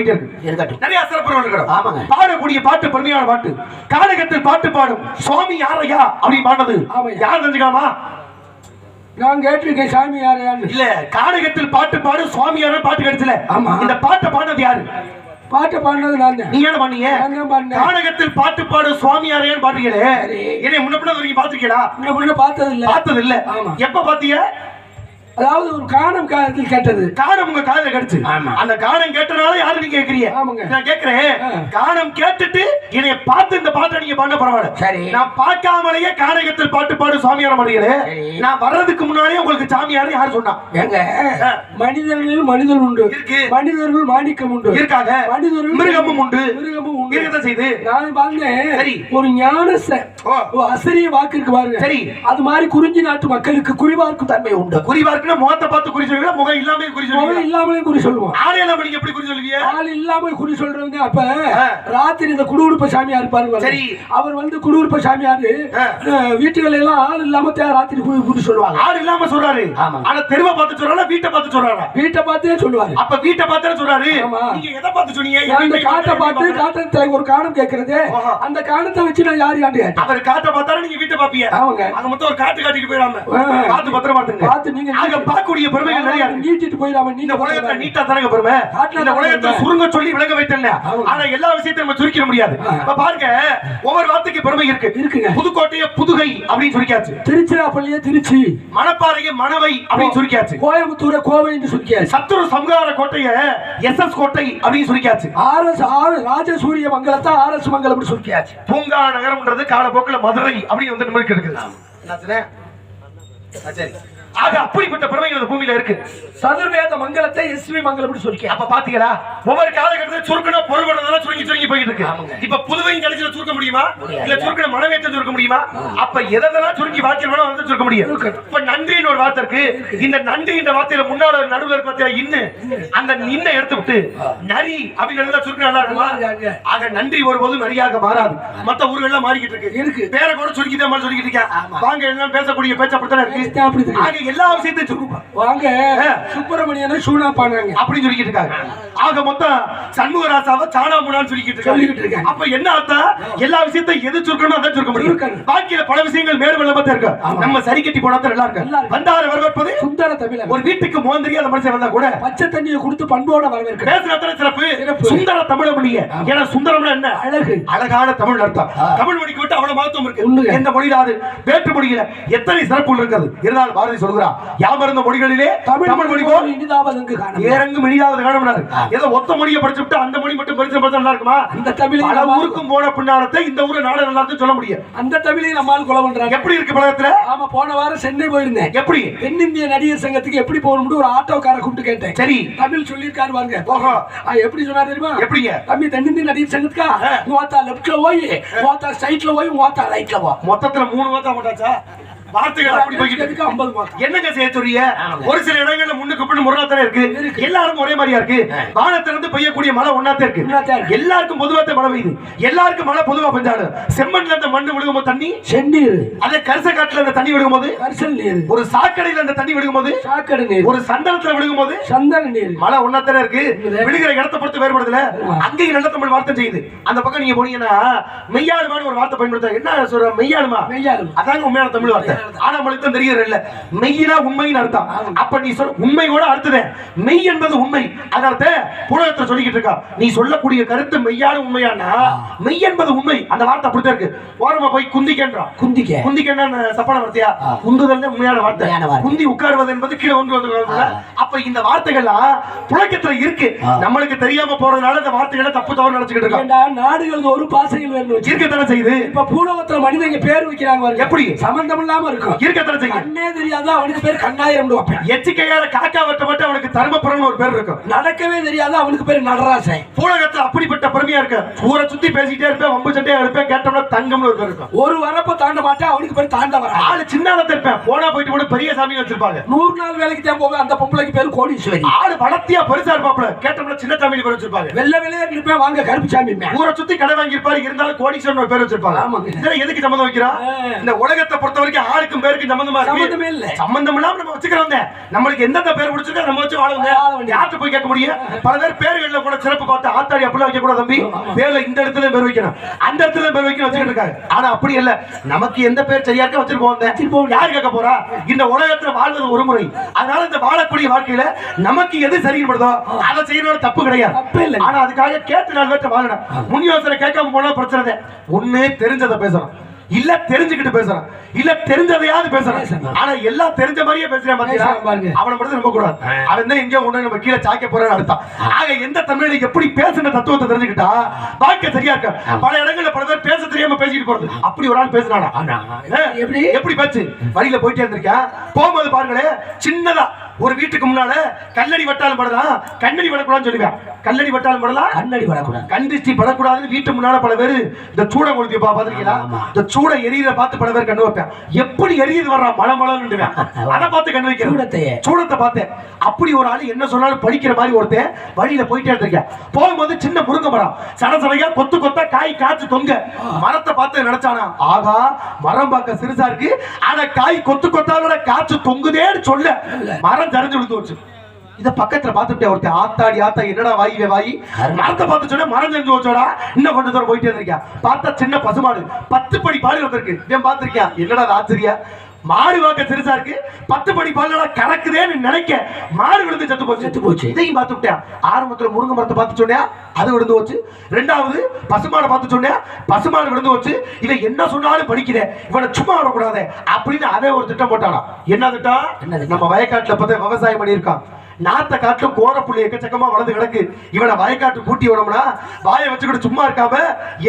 போயிட்டே இருக்கு இருக்கட்டும். நிறைய சிறப்பு ஆமாங்க. பாடக்கூடிய பாட்டு பெருமையான பாட்டு. கானகத்தில் பாட்டு பாடும். சுவாமி யாரையா? அப்படி பாடுனது ஆமாய்யா. யார் தெரிஞ்சுக்காமா நான் கேட்டிருக்கேன் சாமியாரையான்னு இல்ல கானகத்தில் பாட்டு பாடும் சுவாமி யாரும் பாட்டு கிடைச்சல ஆமா. இந்த பாட்டை பாடினது யாரு? பாட்டு பாடினது நான் நீங்க என்ன பண்ணீங்க? நான் தான் பாடினேன். கானகத்தில் பாட்டு பாடும் சுவாமி யாரையான்னு சரி. என்னை முன்ன பின்ன வரைக்கும் பாத்துருக்கீங்களா முன்ன முன்ன பார்த்தது இல்ல பார்த்தது இல்ல ஆமா. எப்ப பாத்தீங்க அதாவது ஒரு காணம் காலத்தில் கேட்டது காணம் உங்க காதுல கிடைச்சு. அந்த காணம் கேட்டனால யாரு நீங்க கேக்குறீங்க. நான் கேக்குறேன். காணம் கேட்டுட்டு என்னைய பார்த்து இந்த பாட்டை நீங்க பண்ண பரவாயில்ல சரி. நான் பார்க்காமலேயே கானகத்தில் பாட்டு பாடு சாமியார சரி. நான் வர்றதுக்கு முன்னாடியே உங்களுக்கு சாமியார் யார் சொன்னா எங்க ஆ. மனிதர்களில் மனிதன் உண்டு இருக்கு. மனிதர்கள் மாணிக்கம் உண்டு இருக்காங்க மனிதர்கள் மிருகமும் உண்டு மிருகமும் உண்டு இருக்கத்தான் செய்து நான் பார்த்தேன் சரி. ஒரு ஞான அசரிய வாக்கு இருக்கு பாருங்க சரி. அது மாதிரி குறிஞ்சி நாட்டு மக்களுக்கு குறிவார்க்கும் தன்மை உண்டு குறிவா இருக்குன்னா முகத்தை பார்த்து குறி சொல்லுவீங்க முகம் இல்லாம குறி முகம் சொல்லுவீங்க இல்லாமலே குறி சொல்லுவோம் ஆளையெல்லாம் நீங்க எப்படி குறி சொல்லுவீங்க? ஆள் இல்லாம குறி சொல்றவங்க அப்ப. ராத்திரி இந்த குடுகுடுப்ப சாமியார் சரி. அவர் வந்து குடுகுடுப்ப சாமியாரு வீட்டுகள் எல்லாம் ஆள் இல்லாம ராத்திரி குறி குறி சொல்லுவாங்க. ஆள் இல்லாம சொல்றாரு. ஆமா. ஆனா தெருவை பார்த்து சொல்றாரா வீட்டை பார்த்து சொல்றாரா? வீட்டை பார்த்தே சொல்லுவாரு. அப்ப வீட்டை பார்த்தா சொல்றாரு. நீங்க எதை பார்த்து சொன்னீங்க? அந்த காட்டை பார்த்து காட்டத்துல ஒரு காணம் கேட்கறது ஓஹோ. அந்த காணத்தை வச்சு நான் யார் யாண்டு கேட்டேன். அவர் காட்டை பார்த்தாலும் நீங்க வீட்டை பாப்பீங்க ஆமாங்க. அங்க மொத்தம் ஒரு காட்டு காட்டிட்டு போயிடாம. பார்த்து பத்திரமா பார்த்து நீங்க அங்க பார்க்கக்கூடிய பெருமைகள் நிறைய. நீட்டிட்டு போயிடாம இந்த நீங்க உலகத்துல நீட்டா தரங்க பெருமை? இந்த உலகத்துல தானே சுருங்க சொல்லி விளங்க வைத்தல. ஆனா எல்லா விஷயத்தையும் நம்ம சுருக்கிட முடியாது. இப்ப பாருங்க ஒவ்வொரு வார்த்தைக்கு பெருமை இருக்கு. இருக்குங்க. புதுக்கோட்டைய புதுகை அப்படின்னு சுருக்கியாச்சு. திருச்சிராப்பள்ளியே திருச்சி. மணப்பாறைய மணவை அப்படின்னு சுருக்கியாச்சு. கோயம்புத்தூரை கோவைன்னு சொல்லியாச்சு சத்துரு சம்ஹார கோட்டைய எஸ் எஸ் கோட்டை அப்படின்னு சுருக்கியாச்சு. ஆர்எஸ் ஆர் ராஜசூரிய மங்கலத்தை ஆர்எஸ் மங்கலம் சொல்லியாச்சு பூங்கா நகரம்ன்றது காலப்போக்கில் மதுரை அப்படின்னு வந்து நம்மளுக்கு இருக்குது சரி. ஆக அப்படிப்பட்ட பெருமைகள் பூமியில இருக்கு. சதுர்வேத மங்கலத்தை எஸ்வி மங்கலம் சொல்லியாச்சு அப்ப பாத்தீங்களா? ஒவ்வொரு காலகட்டத்தில் சுருக்கணும் பொருள்படுறதெல்லாம் சுருங்கி சுருங்கி போயிட்டு இருக்கு. இப்ப புதுவையும் கடைசியில சுருக்க முடியுமா. இல்ல சுருக்கின மனவேற்ற சுருக்க முடியுமா? அப்ப எதெல்லாம் சுருக்கி வாக்கியம் வேணும் வந்து சுருக்க முடியும். சுருக்கணும். இப்ப நன்றின்னு ஒரு வார்த்தை இருக்கு. இந்த நன்றி இந்த வார்த்தையில முன்னால நடுவுல இருக்க வார்த்தையில இன்னு. அந்த இன்ன எடுத்து விட்டு நரி அப்படிங்கிறத சுருக்க நல்லா இருக்குமா. ஆக நன்றி ஒருபோதும் நரியாக மாறாது. மத்த ஊர்கள்லாம் மாறிக்கிட்டு இருக்கு. இருக்கு. பேரை கூட சுருக்கி தான் சொல்லிக்கிட்டு இருக்கேன். வாங்க எல்லாம் பேசக்கூடிய பேச்சு அப்படித்தான் இருக்கு? எல்லா விஷயத்தையும் சுருக்கும் வாங்க. சுப்பிரமணியனை சூனா பாடுறாங்க. அப்படின்னு சொல்லிக்கிட்டு இருக்காங்க. ஆக மொத்தம் சண்முகராசாவை சாணாமுனான்னு சொல்லிக்கிட்டு சொல்லிக்கிட்டு இருக்காங்க. அப்ப என்ன அர்த்தம்? எல்லா விஷயத்தையும் எது சுருக்கணும் அதான் சுருக்க முடியும். பாக்கியில பல விஷயங்கள் மேல் வெள்ளமத்த இருக்கு. நம்ம சரி கட்டி போனா நல்லா இருக்கு. வந்தார வரவேற்பது சுந்தர தமிழன் ஒரு வீட்டுக்கு மோந்திரி அந்த மனுஷன் வந்தா கூட பச்சை தண்ணியை கொடுத்து பண்போட வரவேற்க. பேசுறதுல சிறப்பு. சிறப்பு. சுந்தர தமிழ மொழிய. ஏன்னா சுந்தரம்னா என்ன? அழகு. அழகான தமிழ் அர்த்தம். தமிழ் மொழிக்கு விட்டு அவ்வளவு மகத்துவம் இருக்கு. எந்த மொழியிலாவது வேற்று மொழியில எத்தனை சிறப்புகள் இருக்கிறது. இருந்தாலும் பாரதி சொல்கிறார் யாமருந்த மொழிகளிலே? தமிழ் மொழி போல் இனிதாவதங்கு காணும் ஏறங்கும் இனியாவது காணப்படாது ஏதோ ஒத்த மொழியை படிச்சுட்டு அந்த மொழி மட்டும் படிச்சு பார்த்தா நல்லா இருக்குமா? அந்த தமிழை பல ஊருக்கும் போன பின்னாலத்தை இந்த ஊரு நாடு நல்லா சொல்ல முடியும். அந்த தமிழையும் நம்மால் கொலை பண்றாங்க. எப்படி இருக்கு பழகத்துல ஆமா போன வாரம் சென்னை போயிருந்தேன். எப்படி? தென்னிந்திய நடிகர் சங்கத்துக்கு எப்படி போகணும்னு ஒரு ஆட்டோக்கார கூப்பிட்டு கேட்டேன். சரி. தமிழ் சொல்லியிருக்காரு பாருங்க. ஆ, எப்படி சொன்னார் தெரியுமா? எப்படிங்க? தம்பி தென்னிந்திய நடிகர் சங்கத்துக்கா? ஓத்தா லெப்ட்ல போய் ஓத்தா ஸ்ட்ரைட்ல போய் ஓத்தா ரைட்ல போ. மொத்தத்துல மூணு வார்த்தை மாட்டாச்சா வார்த்தைகள் அப்படி போய்கிட்டு ஐம்பது மார்க். என்னங்க ஆமாங்க. ஒரு சில இடங்கள்ல முன்னுக்கு பின்னு முரணாத்தானே இருக்கு. எல்லாரும் ஒரே மாதிரியா இருக்கு. வானத்திலிருந்து பெய்யக்கூடிய மழை ஒன்னாத்தே இருக்கு. எல்லாருக்கும் பொதுவாத்த மழை பெய்யுது. எல்லாருக்கும் மழை பொதுவா பெஞ்சாலும் செம்மண்ல அந்த மண்ணு விழுகும்போது தண்ணி? செந்நீர். அதே கரிச காட்டுல அந்த தண்ணி விழுகும்போது கரிசல் நீர். ஒரு சாக்கடையில அந்த தண்ணி விழுகும்போது சாக்கடை நீர். ஒரு சந்தனத்துல விழுகும்போது சந்தன நீர். மழை ஒன்னாத்தானே இருக்கு. விழுகிற இடத்தை பொறுத்து வேறுபடுதுல. அங்கேயும் நல்ல தமிழ் வார்த்தை செய்யுது அந்த பக்கம் நீங்க போனீங்கன்னா மெய்யாளுமான ஒரு வார்த்தை பயன்படுத்த என்ன சொல்ற? மெய்யாளுமா மெய்யாலும் அதாங்க உண்மையான தமிழ் வார்த்தை. ஆனா தெரியறது இல்ல. மெய்யினா உண்மைன்னு அர்த்தம். அப்ப நீ சொல் உண்மையோட அர்த்ததே மெய் என்பது உண்மை. அதனால புலகத்தை சொல்லிக்கிட்டு இருக்கா. நீ சொல்லக்கூடிய கருத்து மெய்யான உண்மையானா? மெய் என்பது உண்மை. அந்த வார்த்தை அப்படித்தான் இருக்கு. ஓரமா போய் குந்திக்கன்றான் குந்திக்க. குந்திக்கன்னா சப்பான வார்த்தையா. குந்துதல் உண்மையான வார்த்தை. குந்தி உட்காருவது என்பது கீழே ஒன்று வந்து. அப்ப இந்த வார்த்தைகள்லாம் புழக்கத்துல இருக்கு. நம்மளுக்கு தெரியாம போறதுனால இந்த வார்த்தைகளை தப்பு தவறு நினைச்சுக்கிட்டு இருக்கோம். நாடுகளுக்கு ஒரு வச்சு. இருக்கத்தானே செய்யுது? இப்ப பூலோகத்துல மனிதங்க பேர் வைக்கிறாங்க. எப்படி? சம்பந்தம் இல்லாம இருக்கும். இருக்கத்தானே செய்யுது கண்ணே தெரியாத? அவனுக்கு பேர் கண்ணாயிரம் வைப்பேன். எச்சிக்கையால காக்கா வட்ட மட்டும் அவனுக்கு தர்மபுரம்னு ஒரு பேர் இருக்கும். நடக்கவே தெரியாத? அவனுக்கு பேர் நடராசன் பூலகத்துல அப்படிப்பட்ட பெருமையா இருக்கு. ஊரை சுத்தி பேசிட்டே இருப்பேன் வம்பு சண்டையா இருப்பேன் கேட்டோம்னா தங்கம்னு ஒரு பேர் இருக்கும். ஒரு வரப்ப தாண்ட மாட்டேன் அவனுக்கு பேர் தாண்டவரா. ஆளு சின்னாலத்தை இருப்பேன். போனா போயிட்டு கூட பெரிய சாமி வச்சிருப்பாங்க. நூறு நாள் வேலைக்கு தான் போவேன் அந்த பொம்பளைக்கு பேர் கோடீஸ்வரி. ஆளு வளர்த்தியா பெருசா இருப்பாப்ல கேட்டோம்னா சின்ன சாமி பேர் வச்சிருப்பாங்க. வெள்ள வெள்ளையா இருப்பேன் வாங்க கருப்புசாமி ஊரை சுத்தி கடை வாங்கி இருப்பாரு இருந்தாலும் கோடீஸ்வரன் ஒரு பேர் வச்சிருப்பாங்க. இதுல எதுக்கு சம்மந்தம் வைக்கிறா. இந்த உலகத்தை பொறுத்த வரைக்கும் ஆளுக்கும் பேருக்கும் சம்பந்தமா சம்பந்தமே இருக்கு இல்ல. சம்பந்தம் இல்லாம நம்ம வச்சுக்கிறோம் நம்மளுக்கு எந்தெந்த பேர் பிடிச்சிருக்கோ நம்ம வச்சு வாழுங்க. யார்கிட்ட போய் கேட்க முடியும்? பல பேர் பேர்கள்ல கூட சிறப்பு பார்த்து ஆத்தாடி அப்படிலாம் வைக்க கூட தம்பி பேர்ல இந்த இடத்துல பேர் வைக்கணும். அந்த இடத்துல பேர் வைக்கணும் வச்சுக்கிட்டு இருக்காங்க ஆனா அப்படி இல்ல. நமக்கு எந்த பேர் சரியா இருக்க வச்சிருப்போம். யார் கேட்க போறா? இந்த உலகத்துல வாழ்வது ஒரு முறை. அதனால இந்த வாழக்கூடிய வாழ்க்கையில நமக்கு எது சரிப்படுதோ அதை செய்யறோட தப்பு கிடையாது. தப்பே இல்லை. ஆனா அதுக்காக கேட்டு நாலு பேர்ட்ட வாழணும். முன் யோசனை கேட்காம போனா பிரச்சனை. ஒண்ணு தெரிஞ்சதை பேசணும். இல்ல தெரிஞ்சுக்கிட்டு பேசணும் இல்ல தெரிஞ்சதையாவது பேசணும். ஆனா எல்லாம் தெரிஞ்ச மாதிரியே பேசுறேன் பேசுறான் பாருங்க. அவனை மட்டும் நம்ப கூடாது. அவன் தான் எங்கேயோ கொண்டு நம்ம கீழே சாய்க்க போறான்னு அர்த்தம். ஆக எந்த தமிழ்ல எப்படி பேசுன தத்துவத்தை தெரிஞ்சுக்கிட்டா வாழ்க்கை சரியா இருக்க பல இடங்கள்ல பல பேர் பேச தெரியாம பேசிட்டு போறது. அப்படி ஒரு ஆள் பேசினானா? ஏ, எப்படி? எப்படி பேச்சு? வழியில போயிட்டே இருந்திருக்கேன் போகும்போது பாருங்களேன் சின்னதா ஒரு வீட்டுக்கு முன்னால கல்லடி வட்டாலும் படலாம் கண்ணடி படக்கூடாதுன்னு சொல்லுவேன். கல்லடி வட்டாலும் படலாம் கண்ணாடி வரக்கூடாது கண் திருஷ்டி படக்கூடாதுன்னு வீட்டு முன்னால பல பேர் இந்த சூட கொளுத்தி பாத்திருக்கீங்களா. இந்த சூட எரியுத பார்த்து பல பேர் கண்ணு வைப்பேன். எப்படி எரியுது வர்றான் மழை மழைன்னு அதை பார்த்து கண்ணு வைக்கிறேன் சூடத்தையே. சூடத்தை பார்த்தேன் அப்படி ஒரு ஆளு என்ன சொன்னாலும் படிக்கிற மாதிரி ஒருத்தன் வழியில போயிட்டே இருக்கேன் போகும்போது சின்ன முருங்கை மரம். சடசடையா கொத்து கொத்தா காய் காய்ச்சி தொங்க. மரத்தை பார்த்து நினைச்சானா? ஆகா மரம் பார்க்க சிறுசா இருக்கு. ஆனா காய் கொத்து கொத்தாவோட காய்ச்சி தொங்குதேன்னு சொல்ல. மரம் சரிஞ்சு விழுந்து வச்சு இத பக்கத்துல பார்த்துட்டே ஒருத்தன் ஆத்தாடி ஆத்தா என்னடா வாய் வாய்? மரத்தை பார்த்து சொன்ன மரம் தெரிஞ்சு வச்சோடா இன்னும் கொஞ்சம் தூரம் போயிட்டே இருந்திருக்கேன் பார்த்தா சின்ன பசுமாடு பத்து படி பால் வந்திருக்கு. இவன் பார்த்திருக்கியா? என்னடா அது ஆச்சரியா? மாடு வாக்க சிறுசா இருக்கு. பத்து படி பால் கறக்குதேன்னு நினைக்க மாடு விழுந்து செத்து போச்சு. செத்து போச்சு. இதையும் பார்த்து விட்டேன். ஆரம்பத்துல முருங்கை மரத்தை பார்த்து சொன்னேன் அது விழுந்து போச்சு. ரெண்டாவது பசுமாடை பார்த்து சொன்னேன் பசுமாடு விழுந்து போச்சு. இவன் என்ன சொன்னாலும் படிக்கிறேன் இவனை சும்மா விடக்கூடாது அப்படின்னு அவன் ஒரு திட்டம் போட்டானா. என்ன திட்டம்? நம்ம வயக்காட்டுல பார்த்தா விவசாயம் பண்ணியிருக்கான். நாத்த காட்டிலும் கோரப்புள்ளி எக்கச்சக்கமா வளர்ந்து கிடக்கு. இவனை வயக்காட்டு கூட்டி விடோம்னா வாயை வச்சுக்கிட்டு சும்மா இருக்காம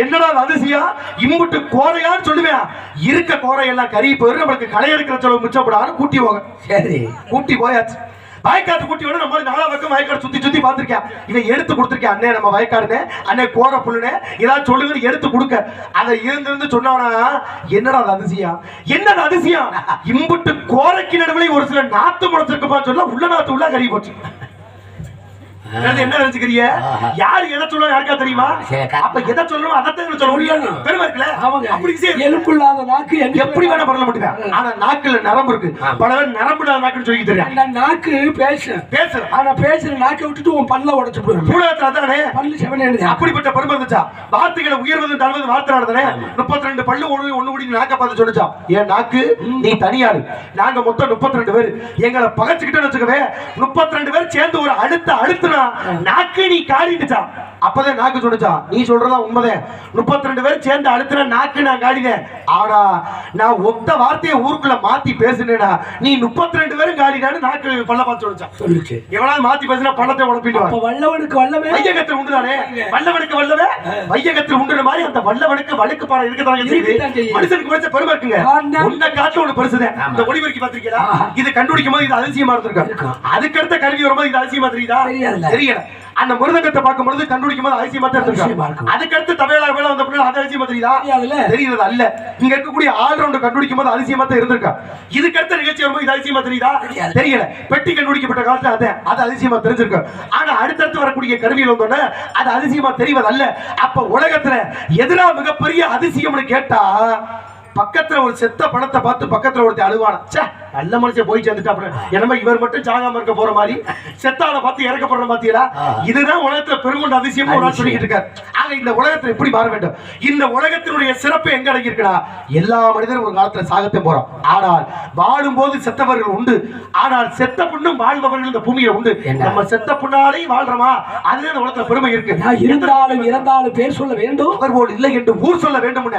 என்னடா இது அதிசயம் இம்புட்டு கோரையான்னு சொல்லுவேன். இருக்க கோரையெல்லாம் கறி போயிரு நம்மளுக்கு களை எடுக்கிற செலவு மிச்சப்படான்னு கூட்டி போக சரி. கூட்டி போயாச்சு. வயக்காட்டு கூட்டி விட நம்ம நாலா பக்கம் வயக்காடு சுத்தி சுத்தி பார்த்திருக்கேன் இவன் எடுத்து கொடுத்துருக்கேன் அண்ணே நம்ம வயக்காடுனே. அண்ணே கோர புல்லுனே. ஏதாவது சொல்லுங்கன்னு எடுத்து கொடுக்க. அதை இருந்து சொன்னானா என்னடா அது அதிசயம்? என்னது அதிசயம்? இம்புட்டு கோரைக்கு நடுவில் ஒரு சில நாத்து முளைச்சிருக்குப்பா சொல்ல உள்ள நாத்து உள்ள கறி போச்சு. என்ன நினைச்சுக்கிறீங்க? யாரு எதை சொல்லணும் யாருக்கா தெரியுமா. அப்ப எதை சொல்லணும் அதைத்தான் சொல்ல. பெருமை இருக்குல்ல? ஆமாங்க. அப்படி சரி எலும்பில்லாத நாக்கு எப்படி வேணா பண்ண முடியும் ஆனா நாக்குல நரம்பு இருக்கு. பல பேர் நரம்பு இல்லாத நாக்குன்னு சொல்லி தெரியும் அந்த நாக்கு பேசு பேசு ஆனா பேசுற நாக்கை விட்டுட்டு உன் பல்ல உடைச்சு மூலத்துல அதானே பல்லு செவனே அப்படிப்பட்ட பெருமை இருந்துச்சா வார்த்தைகளை உயர்வது தாழ்வது வார்த்தை நடந்தனே முப்பத்தி ரெண்டு பல்லு ஒண்ணு ஒண்ணு கூடி நாக்க பார்த்து சொல்லுச்சா? என் நாக்கு நீ தனியாரு. நாங்க மொத்தம் முப்பத்தி ரெண்டு பேர். எங்களை பகச்சுக்கிட்டே வச்சுக்கவே முப்பத்தி ரெண்டு பேர் சேர்ந்து ஒரு அழுத்த அழுத்துனா நாக்கடி நீ அப்பதான் நாக்கு சொன்னுச்சா நீ சொல்றதா உண்மைதான். முப்பத்தி ரெண்டு பேர் சேர்ந்து அழுத்துனா நாக்கு நான் காடினேன். ஆனா நான் ஒத்த வார்த்தையை ஊருக்குள்ள மாத்தி பேசுனேனா? நீ முப்பத்தி ரெண்டு பேரும் காடினான்னு நாக்கு பல்ல பார்த்து சொல்லுச்சா சொல்லுச்சு எவனாவது மாத்தி பேசினா பள்ளத்தை உடப்பிட்டு அப்ப வல்லவனுக்கு வல்லவே? வையகத்தில் உண்டுதானே? வல்லவனுக்கு வல்லவே? வையகத்தில் உண்டு மாதிரி அந்த வல்லவனுக்கு வழுக்கு பாறை இருக்கதான் செய்யுது. மனுஷனுக்கு வச்ச பெருமை இருக்குங்க. உன்ன காட்டுல ஒண்ணு பெருசுதான். இந்த ஒளிபெருக்கி பாத்திருக்கீங்களா. இது கண்டுபிடிக்கும் போது இது அதிசயமா இருந்திருக்கும். இருக்கும். அதுக்கடுத்த கல்வி வரும்போது இது அதிசயமா தெரியுதா. தெரியல. அந்த மிருதங்கத்தை பார்க்கும் பொழுது கண்டுபிடிக்கும் போது அதிசயமா தான் இருந்திருக்காங்க இருக்கும். அதுக்கடுத்து தபேலா வேலை வந்த பின்னாடி அது அதிசயமா தெரியுதா? தெரியுறது அல்ல. இங்க இருக்கக்கூடிய ஆல்ரவுண்ட் கண்டுபிடிக்கும் போது அதிசயமா தான் இருந்திருக்கா? இதுக்கடுத்த நிகழ்ச்சி வரும்போது இது அதிசயமா தெரியுதா? தெரியாது. தெரியல. பெட்டி கண்டுபிடிக்கப்பட்ட காலத்துல அது அது அதிசயமா தெரிஞ்சிருக்கு. ஆனா அடுத்தடுத்து வரக்கூடிய கருவியில் வந்தோடனே அது அதிசயமா தெரிவதல்ல. அப்ப உலகத்துல எதிரா மிகப்பெரிய அதிசயம்னு கேட்டா பக்கத்துல ஒரு செத்த பணத்தை பார்த்து பக்கத்துல ஒருத்தர் அழுவானா ச்சே நல்ல மனுஷன் போய் சேர்ந்துட்டா அப்புறம் என்னமோ இவர் மட்டும் சாகாம இருக்க போற மாதிரி. செத்தால பார்த்து இறக்கப்படுற பாத்தீங்களா இதுதான் உலகத்துல பெருங்கொண்ட அதிசயம் ஒரு ஆள் சொல்லிக்கிட்டு இருக்காரு. ஆக இந்த உலகத்துல எப்படி மாற வேண்டும். இந்த உலகத்தினுடைய சிறப்பு எங்க அடங்கியிருக்குடா? எல்லா மனிதரும் ஒரு காலத்துல சாகத்தை போறோம். ஆனால் வாழும்போது செத்தவர்கள் உண்டு. ஆனால் செத்த புண்ணும் வாழ்பவர்கள் இந்த பூமியில உண்டு? நம்ம செத்த புண்ணாலையும் வாழ்றோமா? அதுதான் இந்த உலகத்துல பெருமை இருக்கு. இருந்தாலும் இறந்தாலும் பேர் சொல்ல வேண்டும். நுகர்வோர் இல்லை என்று ஊர் சொல்ல வேண்டும்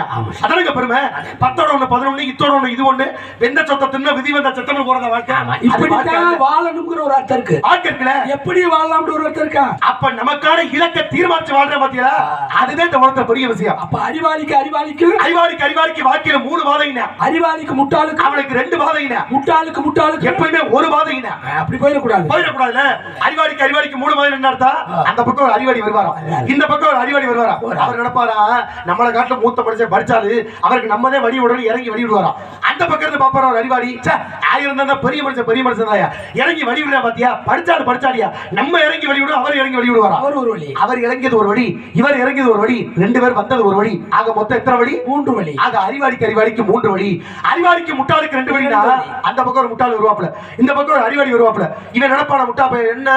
அதனுங்க பெருமை? பத்தோட ஒண்ணு பதினொன்னு இத்தோட ஒண்ணு இது ஒண்ணு. வெந்த சொத்த தின்ன விதி வந்த சத்தம் போறத வாழ்க்கை? இப்படித்தான். வாழணுங்கிற ஒரு அர்த்தம் இருக்கு. இருக்குல்ல? எப்படி வாழலாம்னு ஒரு அர்த்தம் இருக்கா? அப்ப நமக்கான இலக்க தீர்மானிச்சு வாழ்ற பாத்தீங்களா? அதுதான் இந்த உலகத்துல பெரிய விஷயம். அப்ப அறிவாளிக்கு அறிவாளிக்கு அறிவாளிக்கு அறிவாளிக்கு வாழ்க்கையில மூணு பாதைங்க அறிவாளிக்கு முட்டாளுக்கு அவனுக்கு ரெண்டு பாதைங்க முட்டாளுக்கு முட்டாளுக்கு. எப்பயுமே ஒரு பாதைங்க அப்படி போயிடக்கூடாது. போயிடக்கூடாதுல அறிவாளிக்கு அறிவாளிக்கு மூணு பாதை என்ன அர்த்தம்? அந்த பக்கம் ஒரு அறிவாளி வருவாராம் இந்த பக்கம் ஒரு அறிவாளி வருவாராம் அவர் நினைப்பாரா? நம்மளை காட்டுல மூத்த மனுஷன் படிச்சாலு அவருக்கு நம்மதே வழி விடணும் இறங்கி வழி விடுவாராம் அந்த பக்கம் இருந்து பாப்பாரா ஒரு அறிவாளி? ஆயிரம் தான் பெரிய மனுஷன் பெரிய மனுஷன் தாயா இறங்கி வழி விடுறா பாத்தியா? படிச்சாரு படிச்சாடியா நம்ம இறங்கி வழி விடுவோம் அவர் இறங்கி வழி விடுவாராம் அவர் ஒரு வழி. அவர் இறங்கியது ஒரு வழி இவர் இறங்கியது ஒரு வழி ரெண்டு பேர் வந்தது ஒரு வழி. ஆக மொத்தம் எத்தனை வழி? மூன்று வழி. ஆக அறிவாளிக்கு அறிவாளிக்கு மூன்று வழி. அறிவாளிக்கு முட்டாளுக்கு ரெண்டு வழி. அந்த பக்கம் ஒரு முட்டாள் வருவாப்ல இந்த பக்கம் ஒரு அறிவாளி வருவாப்ல இவன் நினைப்பான முட்டா என்ன?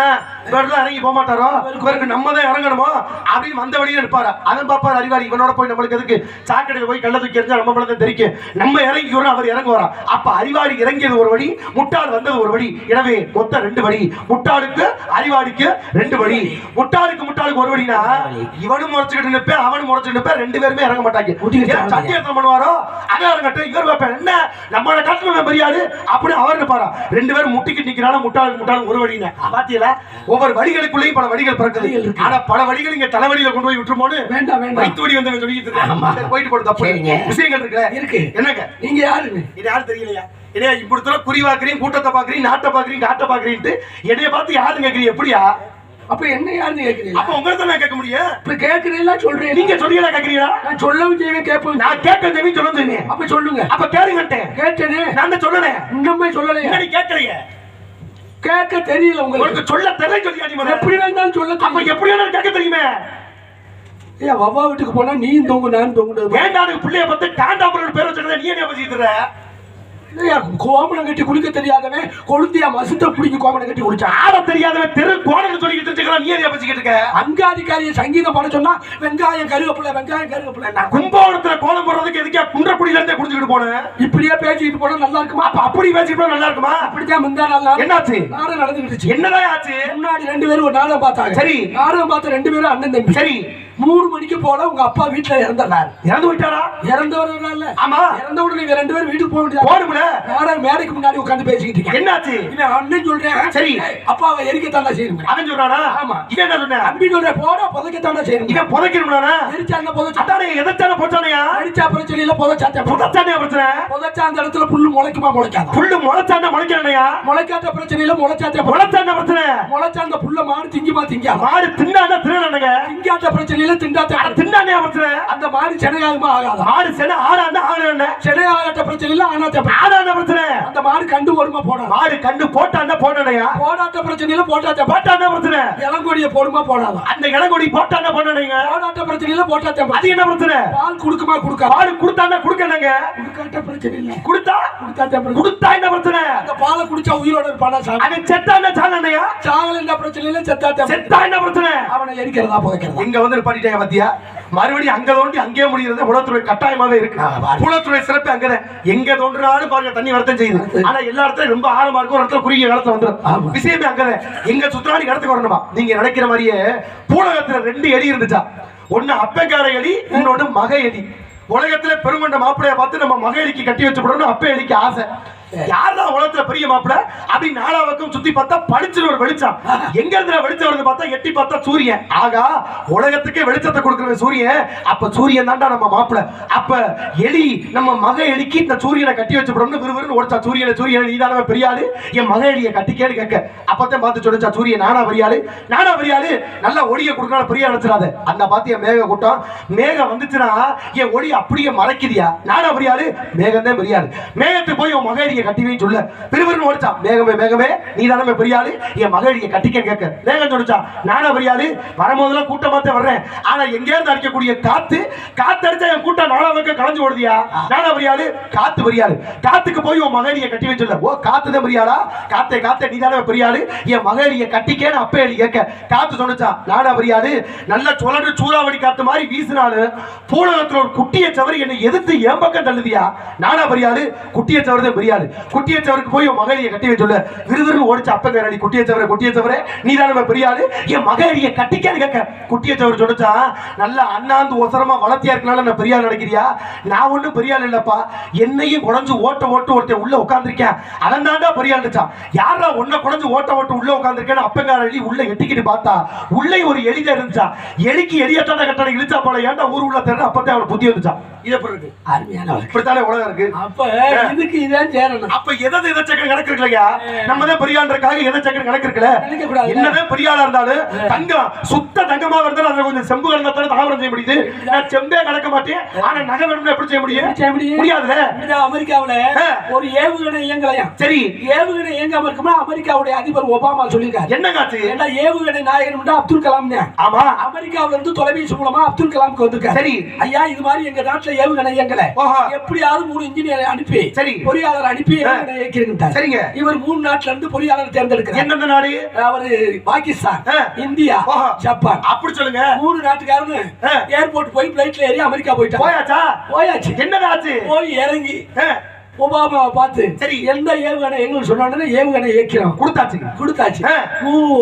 இவரெல்லாம் இறங்கி போக மாட்டாரோ? இவருக்கு நம்ம தான் இறங்கணுமோ? அப்படின்னு வந்த வழியில இருப்பாரு அவன் பாப்பாரு அறிவாளி இவனோட போய் நம்மளுக்கு எதுக்கு? சாக்கடையில போய் கள்ள தூக்கி எறிஞ்சா நம்ம தான் தெரிக்கும் நம்ம இறங்கி வரோம் அவர் இறங்க வரோம் அப்ப அறிவாளி இறங்கியது ஒரு வழி முட்டாள் வந்தது ஒரு வழி. எனவே மொத்தம் ரெண்டு வழி. முட்டாளுக்கு அறிவாளிக்கு ரெண்டு வழி. முட்டாளுக்கு முட்டாளுக்கு ஒரு வழினா இவனும் முறைச்சுக்கிட்டு நிற்பேன் அவனும் முறைச்சுட்டு நிற்பேன் ரெண்டு பேருமே இறங்க மாட்டாங்க. ஏன் சத்தியத்தை பண்ணுவாரோ? அவன் இறங்கட்டும் இவர் வைப்பேன். என்ன? நம்மளோட காட்டுல பெரியாரு அப்படி அவர் நிப்பாரா? ரெண்டு பேரும் முட்டிக்கிட்டு நிக்கிறான முட்டாளுக்கு முட்டாள் ஒரு வழிங்க பாத்தீங்களா? ஒவ்வொரு வழிகளுக்குள்ளேயும் பல வழிகள் பிறக்குது. ஆனா பல வழிகள் இங்க தலைவலியில கொண்டு போய் விட்டுருமோன்னு வேண்டாம் வேண்டாம். வயிற்று வலி வந்தவன் சொல்லிட்டு இருக்கான். போயிட்டு போட்டு தப்பு. விஷயங்கள் இருக்குல்ல? இருக்கு. என்னங்க? நீங்க யாருங்க? இது யாரும் தெரியலையா? என்னையா இப்படி குறி பாக்குறீங்க கூட்டத்தை பாக்குறீங்க நாட்டை பாக்குறீங்க காட்டை பாக்குறீங்கட்டு என்னைய பார்த்து யாரும் கேக்குறீங்க எப்படியா? அப்ப என்ன யாருன்னு கேக்குறீங்க அப்ப உங்களை தான் நான் கேட்க முடியும்? இப்ப கேக்குறீங்களா சொல்றேன் நீங்க சொல்றீங்களா கேக்குறீங்களா நான் சொல்லவும் செய்வேன் கேட்பேன் நான் கேட்க தெரியும் சொல்லுங்க அப்ப சொல்லுங்க. அப்ப கேளுங்கட்டேன் கேட்டேனே. நான் தான் இன்னுமே சொல்லலையா? என்ன நீ கேட்கறீங்க கேட்க தெரியல உங்களுக்கு. சொல்ல தெரியல சொல்லி. எப்படி வேணாலும் சொல்ல அப்ப எப்படி வேணாலும் கேட்க தெரியுமே. ஏன் வவ்வா வீட்டுக்கு போனா நீயும் தொங்கு நானும் தொங்குறது வேண்டாம் பிள்ளைய பத்தி காண்டாபுரம் பேர் வச்சிருந்த நீ என்ன பேசிட்டு கோமணம் கட்டி குளிக்க தெரியாதவன் கொளுத்தியா மசுத்த பிடிக்க கோமணம் கட்டி குளிச்சான் ஆட தெரியாதவன் தெரு கோணம் சொல்லிக்கிட்டு இருக்க நீ என்ன பேசிக்கிட்டு இருக்க? அங்காதிக்காரிய சங்கீதம் பாட சொன்னா வெங்காயம் கருவேப்பிலை வெங்காயம் கருவேப்பிலை நான் கும்பகோணத்துல கோலம் போடுறதுக்கு எதுக்கே குன்றக்குடியில இருந்தே குடிச்சுக்கிட்டு போனேன் இப்படியே பேசிக்கிட்டு போனா நல்லா இருக்குமா? அப்ப அப்படி பேசிட்டு போனா நல்லா இருக்குமா? அப்படித்தான் முந்தா நாள் என்னாச்சு? நாடகம் நடந்துகிட்டு என்னதான் ஆச்சு? முன்னாடி ரெண்டு பேரும் ஒரு நாடகம் பார்த்தாங்க. சரி. நாடகம் பார்த்த ரெண்டு பேரும் அண்ணன் தம்பி. சரி. மூணு மணிக்கு போல உங்க அப்பா வீட்டுல இறந்துடுறாரு இறந்து விட்டாரா இறந்தவர் இல்ல? ஆமா. இறந்த உடனே இவங்க ரெண்டு பேரும் வீட்டுக்கு போக முடியாது போடுமுல நாடகம் மேடைக்கு முன்னாடி உட்கார்ந்து பேசிக்கிட்டு இருக்கேன் என்னாச்சு? இவன் அண்ணன் சொல்றேன்? சரி. அப்பாவை எரிக்கத்தாண்டா செய்யணும் அவன் சொல்றானா? ஆமா. இவன் என்ன சொன்ன தம்பி சொல்றேன் போடா புதைக்கத்தாண்டா செய்யணும். இவன் புதைக்கணும்னா எரிச்சா அந்த புதைச்சா? அதானே எதாச்சான போச்சானையா அடிச்சா பிரச்சனை இல்ல புதைச்சாத்த புதைச்சானே பிரச்சனை? புதைச்சா அந்த இடத்துல புல்லு முளைக்குமா முளைக்காதா? புல்லு முளைச்சான முளைக்கலையா முளைக்காத பிரச்சனை? இல்ல முளைச்சாத்த முளைச்சான பிரச்சனை? முளைச்சா அந்த புல்ல மாடு திங்குமா திங்காதா? மாடு தின்னான திருநானுங்க திங்காத பிரச்சனை இல்ல திண்டாத்த பிரச்சனை. அந்த மாடு சென்னையாகுமா ஆகாதா. மாடு சென ஆடாண்ட ஆடாண்ட ஆகாத பிரச்சனை இல்ல பிரச்சனை. ஆடாண்ட பிரச்சனை? அந்த மாடு கண்டு வருமா போடாதா. மாடு கண்டு போட்டாண்ட போட்டனையா போடாட்ட பிரச்சனை இல்ல போட்டாத்த போட்டாண்ட பிரச்சனை? இளங்கொடிய போடுமா போடாதா. அந்த இடங்கொடி போட்டாண்ட போட்டனைங்க போடாட்ட பிரச்சனை இல்ல போட்டாத்த அது என்ன பிரச்சனை? பால் குடுக்குமா குடுக்காதா மாடு கொடுத்தாண்ட கொடுக்கணுங்க குடுக்காட்ட பிரச்சனை இல்ல. கொடுத்தா? குடுத்தாத்த பிரச்சனை. கொடுத்தா என்ன பிரச்சனை? அந்த பாலை குடிச்சா உயிரோட இருப்பானா சாமி? அவன் செத்தாண்ட சாகல என்ன பிரச்சனை இல்ல செத்தாத்த செத்தா என்ன பிரச்சனை? அவனை எரிக்கிறதா புதைக்கிறதா? இங்க வந்து பாட்டிட்டாங்க பாத்தியா? மறுபடியும் அங்க தோண்டி அங்கேயே முடிகிறது. உளத்துறை கட்டாயமாவே இருக்கு. உளத்துறை சிறப்பு அங்கதான் எங்க தோன்றினாலும் பாருங்க தண்ணி வரத்தான் செய்யுது. ஆனா எல்லா இடத்துலயும் ரொம்ப ஆழமா இருக்கும். ஒரு இடத்துல குறுகிய ஆமா. வந்துடும் விஷயமே அங்கதான் எங்க சுத்தாடி இடத்துக்கு வரணுமா? நீங்க நினைக்கிற மாதிரியே பூலகத்துல ரெண்டு எலி இருந்துச்சா? ஒண்ணு அப்பங்கார எலி இன்னொன்னு மக எலி. உலகத்துல பெருங்கொண்ட மாப்பிளைய பார்த்து நம்ம மக எலிக்கு கட்டி வச்சு போடணும் அப்ப எலிக்கு ஆசை. யார்தான் உலகத்துல பெரிய மாப்பிள? அப்படி நாலா பக்கம் சுத்தி பார்த்தா பளிச்சுன்னு ஒரு வெளிச்சம். எங்க இருந்து வெளிச்சம் வருது பார்த்தா எட்டி பார்த்தா சூரியன். ஆகா உலகத்துக்கே வெளிச்சத்தை கொடுக்குற சூரியன். அப்ப சூரியன் தான்டா நம்ம மாப்பிள. அப்ப எலி நம்ம மக எலிக்கு இந்த சூரியனை கட்டி வச்சுப்படணும்னு விறுவிறுன்னு ஓடிச்சா சூரியனை சூரியனை நீதானவ பெரியாளு என் மக எலியை கட்டிக்கேன்னு கேட்க. அப்பதான் பார்த்து சொல்லிச்சா சூரியன் நானா பெரியாளு நானா பெரியாளு நல்லா ஒளிய கொடுக்கணும் பெரிய நினைச்சிடாத அந்த பார்த்து என் மேக கூட்டம் மேகம் வந்துச்சுன்னா என் ஒளி அப்படியே மறைக்குதியா? நானா பெரியாளு மேகம் தான் பெரியாளு மேகத்துக்கு போய் உன் மகளியை கட்டிவே சொல்ல. பெருவரும் ஓடிச்சா மேகமே மேகமே நீ தானே பெரியாளு என் மகளியை கட்டிக்க கேட்க. மேகம் சொல்லிச்சா நானா பெரியாளு வரும்போதெல்லாம் கூட்டமாத்தே வர்றேன். ஆனா எங்க இருந்து அடிக்கக்கூடிய காத்து காத்து அடிச்சா என் கூட்டம் நாலா பக்கம் கலைஞ்சு ஓடுதியா? நானா பெரியாளு காத்து பெரியாளு காத்துக்கு போய் உன் மகளியை கட்டி சொல்ல. ஓ காத்து தான் பெரியாளா காத்தே காத்தே நீ தானே பெரியாளு என் மகளியை கட்டிக்கேன்னு அப்பே கேட்க. காத்து சொன்னுச்சா நானா பெரியாளு நல்ல சுழன்று சூறாவளி காத்து மாதிரி வீசினாலும் பூலகத்தில் ஒரு குட்டியை சவரி என்னை எதிர்த்து என் பக்கம் தள்ளுதியா? நானா பெரியாளு குட்டியை சவரி தான் பெரியாளு குட்டியை தவறுக்கு போய் உன் மகளியை கட்டி வச்சுல விறுவிறுன்னு ஓடிச்சு அப்பங்க ரெடி. குட்டியை தவிர குட்டியை தவிர நீ தானே பெரியாளு என் மகளியை கட்டிக்கேன்னு கேட்க. குட்டியை தவறு சொன்னுச்சா நல்ல அண்ணாந்து ஒசரமா வளர்த்தியா இருக்கனால நான் பெரியாள் நினைக்கிறியா? நான் ஒண்ணும் பெரியாள் இல்லப்பா. என்னையும் குடஞ்சு ஓட்ட ஓட்டு ஒருத்தன் உள்ள உட்காந்துருக்கேன் அவன் தாண்டா பெரியாள் இருந்துச்சான் யாரா உன்னை குடஞ்சு ஓட்ட ஓட்டு உள்ள உட்காந்துருக்கேன்னு அப்பங்கார எலி உள்ள எட்டிக்கிட்டு பார்த்தா. உள்ளே ஒரு எலிதான் இருந்துச்சா. எலிக்கு எலியத்தான கட்டணை இழுச்சா போல. ஏன்டா ஊர் உள்ள தெரியல அப்பதான் அவனுக்கு புத்தி வந்துச்சான் இது எப்படி இருக்கு? அருமையான. இப்படித்தானே உலகம் இருக்கு? அப்ப இதுக்கு இதான் சேரணும். அப்ப எதை எதை சக்கரம் கணக்கு இருக்குல்லையா நம்ம தான் பெரியான்றக்காக எதை சக்கரம் கணக்கு இருக்குல்ல. என்னதான் பெரியாளா இருந்தாலும் தங்கம் சுத்த தங்கமா இருந்தாலும் அதுல கொஞ்சம் செம்பு கலந்தாத்தானே தாமரம் செய்ய முடியுது. நான் செம்பே கலக்க மாட்டேன். ஆனா நகை வேணும்னா எப்படி செய்ய முடியும்? எப்படி செய்ய முடியும்? முடியாதுல அமெரிக்காவுல. ஒரு ஏவுகணை இயங்கலையாம். சரி. ஏவுகணை இயங்காம இருக்குமா அமெரிக்காவுடைய அதிபர் ஒபாமா சொல்லியிருக்காரு. என்ன காச்சு ஏன்னா ஏவுகணை நாயகன் அப்துல் கலாம் ஆமா. அமெரிக்காவுல இருந்து தொலைபேசி மூலமா அப்துல் கலாமுக்கு வந்திருக்காரு. சரி. ஐயா இது மாதிரி எங்க நாட்டுல ஏவுகணை இயங்கல. எப்படியாவது மூணு இன்ஜினியரை அனுப்பி. சரி. பொறியாளர் அனுப்பி. ஏவுகணை இயக்கிறேன் சரிங்க. இவர் மூணு நாட்டுல இருந்து பொறியாளர் தேர்ந்தெடுக்கிறார். எந்தெந்த நாடு? அவரு பாகிஸ்தான். இந்தியா. ஜப்பான். அப்படி சொல்லுங்க. மூணு நாட்டுக்காரனு. ஏர்போர்ட் போய் பிளைட்ல ஏறி அமெரிக்கா போயிட்டாங்க போயாச்சா? போயாச்சு. என்னடா ஆச்சு? போய் இறங்கி ஒபாமாவை பார்த்து சரி. எந்த ஏவுகணை எங்களுக்கு சொன்னானே ஏவுகணை இயக்கிறோம் கொடுத்தாச்சு. கொடுத்தாச்சு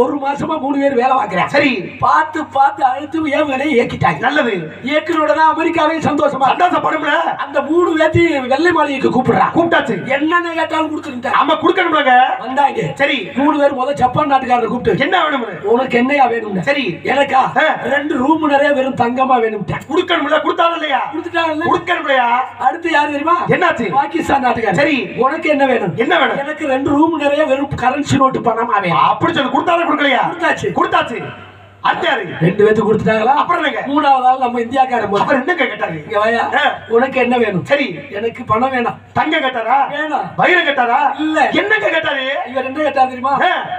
ஒரு மாசமா மூணு பேர் வேலை பார்க்கிறேன். சரி. பார்த்து பார்த்து அழுத்து ஏவுகணை இயக்கிட்டாங்க நல்லது. இயக்குனோட தான் அமெரிக்காவே சந்தோஷமா. சந்தோஷப்படும்ல. அந்த மூணு பேர்த்தையும் வெள்ளை மாளிகைக்கு கூப்பிடுறா. கூப்பிட்டாச்சு. என்னென்ன கேட்டாலும் கொடுத்துருந்தேன். ஆமா கொடுக்கணும்லங்க. வந்தாங்க. சரி. மூணு பேர் முதல் ஜப்பான் நாட்டுக்காரரை கூப்பிட்டு என்ன வேணும்னு? உனக்கு என்னையா வேணும் சரி. எனக்கா. ரெண்டு ரூம் நிறைய வெறும் தங்கமா வேணும்ட்டேன். கொடுக்கணும்ல கொடுத்தாலும் இல்லையா கொடுத்துட்டாங்கல்ல. கொடுக்கணும்லையா? அடுத்து யாரு தெரியுமா? என்னாச்சு? பாகிஸ்தான் நாட்டுக்காரர் சரி. உனக்கு என்ன வேணும்? என்ன வேணும்? எனக்கு ரெண்டு ரூம் நிறைய வெறும் கரன்சி நோட்டு பணமா வேணும். அப்படி சொல்லு கொடுத்தாலும் கொடுக்கலையா? கொடுத்தாச்சு. கொடுத்தாச்சு. ரெண்டு பேத்துக்கு கொடுத்துட்டாங்களா? அப்புறம் என்னங்க? மூணாவது ஆள் நம்ம இந்தியாக்காரன் அப்புறம் என்ன கேட்டாரு? இங்க வாயா. உனக்கு என்ன வேணும்? சரி. எனக்கு பணம் வேணாம். தங்கம் கேட்டாரா? வேணாம். வைரம் கேட்டாரா? இல்ல. என்னங்க கேட்டாரு? இவர் என்ன கேட்டா தெரியுமா.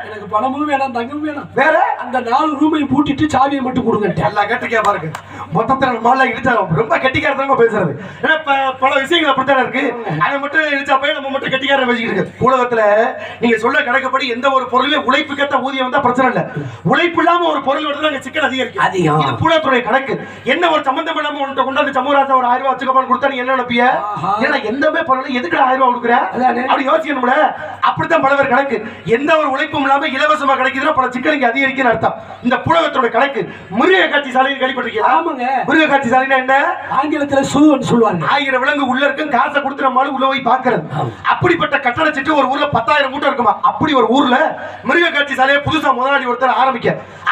எனக்கு பணமும் வேணாம் தங்கமும் வேணாம். வேற? அந்த நாலு ரூமையும் பூட்டிட்டு சாவியை மட்டும் கொடுங்கட்டேன் எல்லாம் கட்டிக்கா பாருங்க. மொத்தத்துல நம்ம ஆளா இழுத்தா ரொம்ப கெட்டிக்காரத்தனமா பேசுறது. ஏன்னா பல விஷயங்கள் அப்படித்தானே இருக்கு. அதை மட்டும் இழுச்சா போய் நம்ம மட்டும் கெட்டிக்காரன் பேசிக்கிட்டு இருக்கு உலகத்துல நீங்க சொல்ல கணக்குப்படி எந்த ஒரு பொருளுமே உழைப்புக்கேத்த ஊதியம் வந்தா பிரச்சனை இல்ல. உழைப்பு இல்லாம ஒரு பொருள் வருதுன்னா அங்க சிக்கல் அதிகரிக்கும். அதிகம். இது பூலத்துறை கணக்கு. என்ன ஒரு சம்பந்தம் இல்லாம உன்கிட்ட கொண்டாந்து சமூகராசா ஒரு ஆயிரம் ரூபாய் வச்சுக்கப்பான்னு கொடுத்தா நீ என்ன நினைப்பிய? ஆஹா. ஏன்னா எந்தமே பொருள் எதுக்கு ஆயிரம் ரூபாய் கொடுக்குற அதானே. அப்படி யோசிக்கணும்ல. அப்படித்தான் பல பேர் கணக்கு. எந்த ஒரு உழைப்பும் இல்லாம இலவசமா கிடைக்குதுன்னா பல சிக்கல் இங்க அர்த்தம். இந்த புலகத்தோட கணக்கு. மிருக காட்சி சாலையை கேள்விப்பட்டிருக்கீங்களா ஆமாங்க. மிருக காட்சி சாலைனா என்ன? ஆங்கிலத்துல சூன்னு சொல்லுவாங்க. ஆயிரம் விலங்கு உள்ள இருக்கும். காசை கொடுத்து நம்மளால உள்ள போய் பாக்குறது அப்படிப்பட்ட கட்டண சீட்டு ஒரு ஊர்ல பத்தாயிரம் கூட்டம் இருக்குமா? அப்படி ஒரு ஊர்ல மிருக காட்சி சாலையை புதுசா முதலாளி ஒருத்தர் ஆரம்பிக்க.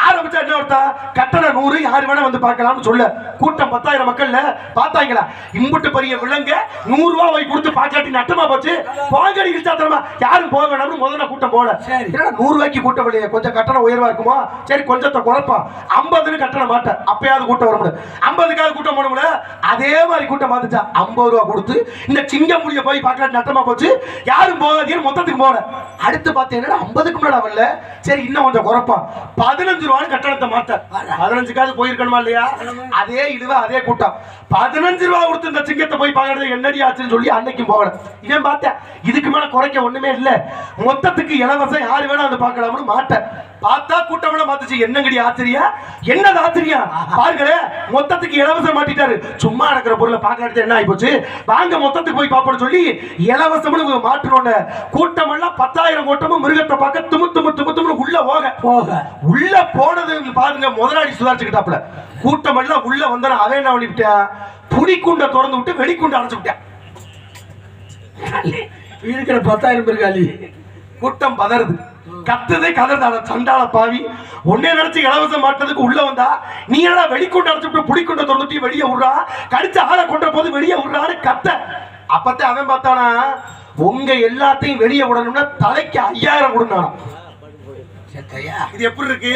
ஆரம்பிச்சா ஒருத்தா கட்டணம் நூறு யாரு வேணா வந்து பார்க்கலாம்னு சொல்ல. கூட்டம் பத்தாயிரம் மக்கள்ல பார்த்தாங்களா? இம்புட்டு பெரிய விலங்க நூறு ரூபாய் போய் கொடுத்து பாக்காட்டி நட்டமா போச்சு. போங்கடி இழுச்சா தரமா? யாரும் போக வேணாம்னு முதல்ல கூட்டம் போல சரி. என்னடா நூறு ரூபாய்க்கு கூட்டம் இல்லையே கொஞ்சம் கட்டணம் உயர்வா இருக்குமோ? சரி கொஞ்சத்தை குறைப்பா. ஐம்பதுன்னு கட்டணம் மாட்டேன். அப்பயாவது கூட்டம் வர முடியும். ஐம்பதுக்காவது கூட்டம் போடும்ல அதே மாதிரி கூட்டம் வந்துச்சா ஐம்பது ரூபா கொடுத்து இந்த சிங்கம் முடிய போய் பார்க்கலாம் நட்டமா போச்சு. யாரும் போகாதீங்கன்னு மொத்தத்துக்கு போல அடுத்து பார்த்தீங்கன்னா ஐம்பதுக்கு முன்னாடி வரல. சரி இன்னும் கொஞ்சம் குறைப்பா. பதினஞ்சு ரூபான்னு கட்டணத்தை மாத்த பதினஞ்சுக்காவது போயிருக்கணுமா இல்லையா? அதே இழுவ அதே கூட்டம். பதினஞ்சு ரூபா கொடுத்து இந்த சிங்கத்தை போய் பார்க்கறது என்னடி ஆச்சுன்னு சொல்லி அன்னைக்கும் போகல இவன் பார்த்தேன் இதுக்கு மேல குறைக்க ஒண்ணுமே இல்ல. மொத்தத்துக்கு இலவசம் யாரு வேணா வந்து பார்க்கலாம்னு மாட்டேன். பார்த்தா கூட்டமெல்லாம் மாத்துச்சு என்னங்கடி ஆச்சரியா? என்னது ஆச்சரியா? பாருங்களேன் மொத்தத்துக்கு இலவசம் மாட்டிட்டாரு. சும்மா நடக்கிற பொருளை பார்க்கறது என்ன ஆகி போச்சு வாங்க மொத்தத்துக்கு போய் பார்ப்போம்னு சொல்லி இலவசம்னு இவங்க மாற்றணும்னு கூட்டமெல்லாம் பத்தாயிரம் கூட்டமும் மிருகத்தை பார்க்க துமு துமு துமு துமுன்னு உள்ள போக. போக. உள்ள போனது பாருங்க முதலாளி சுதாரிச்சுக்கிட்டாப்ல கூட்டம் எல்லாம் உள்ள வந்தா அவன் என்ன பண்ணிவிட்டான் புலிக்குண்டை திறந்து விட்டு வெடிக்குண்டை அடைச்சு விட்டான் இருக்கிற பத்தாயிரம் பேர் காலி. கூட்டம் பதறுது. கத்துதே கதறுதான சண்டால பாவி. உன்னே நினைச்சு இலவசம் மாட்டதுக்கு உள்ள வந்தா நீ என்னடா வெளிக்கொண்டு அடைச்சுட்டு புடிக்கொண்டு தொண்ணூத்தி வெளியே விடுறா? கடிச்ச ஆளை கொண்ட போது வெளியே விடுறான்னு கத்த. அப்பத்தே அவன் பார்த்தானா உங்க எல்லாத்தையும் வெளியே விடணும்னா தலைக்கு ஐயாயிரம் கொடுனானா இது எப்படி இருக்கு?